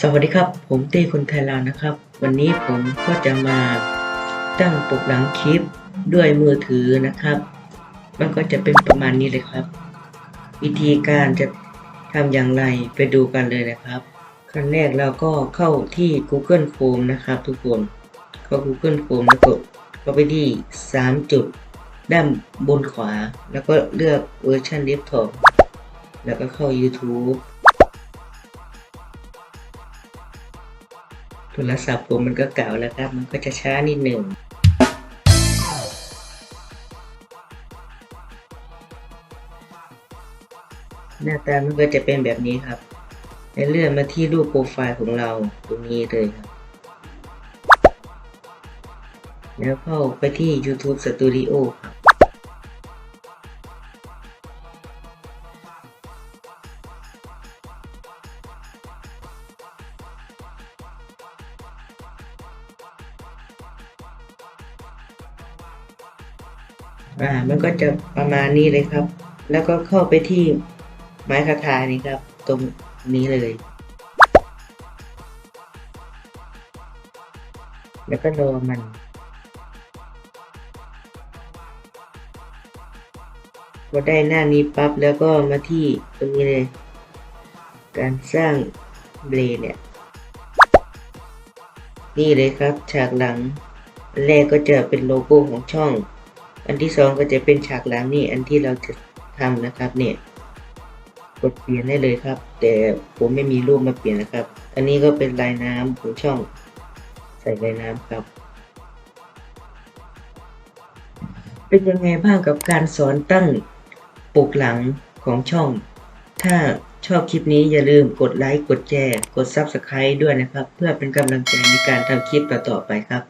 สวัสดีครับ ผมเต้คนไทยลาวนะครับ วันนี้ผมก็จะมาตั้งปกหลังคลิปด้วยมือถือนะครับ มันก็จะเป็นประมาณนี้เลยครับ วิธีการจะทำอย่างไรไปดูกันเลยนะครับ ขั้นแรกเราก็เข้าที่ Google Chrome นะครับทุกคน เข้า Google Chrome แล้วก็เข้าไปที่ 3 จุด ด้านบนขวา แล้วก็เลือกเวอร์ชัน Desktop แล้วก็เข้า YouTube โทรศัพท์ผมมันก็เก่าแล้วครับ มันก็จะช้านิดหนึ่งหน้าตามันก็จะเป็นแบบนี้ครับเลื่อนมาที่รูปโปรไฟล์ของเราตรงนี้เลยครับ แล้วเข้าไปที่ YouTube Studio ครับ อ่ามันก็จะประมาณนี้เลยครับ แล้วก็เข้าไปที่ไม้คาถานี้ครับ ตรงนี้เลย แล้วก็รอมันพอได้หน้านี้ปั๊บแล้วก็มาที่ตรงนี้เลย การสร้างเบลเนี่ย นี่เลยครับ ฉากหลังแรกก็จะเป็นโลโก้ของช่อง อันที่สองก็จะเป็นฉากหลังนี่อันที่เราจะทำนะครับเนี่ยกดเปลี่ยนได้เลยครับ แต่ผมไม่มีรูปมาเปลี่ยนนะครับ อันนี้ก็เป็นลายน้ำของช่อง ใส่ลายน้ำครับ เป็นยังไงบ้างกับการสอนตั้งปกหลังของช่อง ถ้าชอบคลิปนี้อย่าลืมกดไลค์ กดแชร์ กด Subscribe ด้วยนะครับ เพื่อเป็นกำลังใจในการทำคลิปต่อๆไปครับ